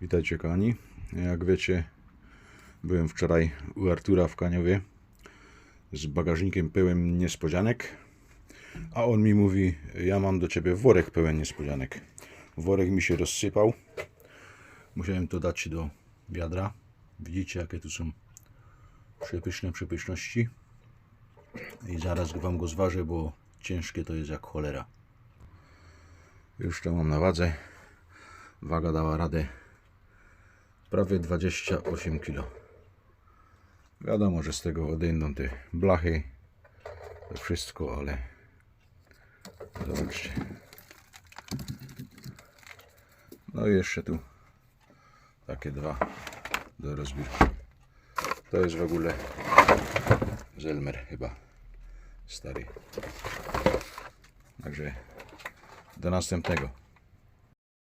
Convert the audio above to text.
Witajcie kochani. Jak wiecie, byłem wczoraj u Artura w Kaniowie z bagażnikiem pełen niespodzianek, a on mi mówi, ja mam do ciebie worek pełen niespodzianek. Worek mi się rozsypał. Musiałem to dać do wiadra. Widzicie, jakie tu są przepyszne przepyszności. I zaraz wam go zważę, bo ciężkie to jest jak cholera. Już to mam na wadze. Waga dała radę prawie 28 kg. Wiadomo, że z tego odejdą te blachy, to wszystko, ale zobaczcie. No i jeszcze tu takie dwa do rozbiórki. To jest w ogóle Zelmer chyba stary. Także do następnego.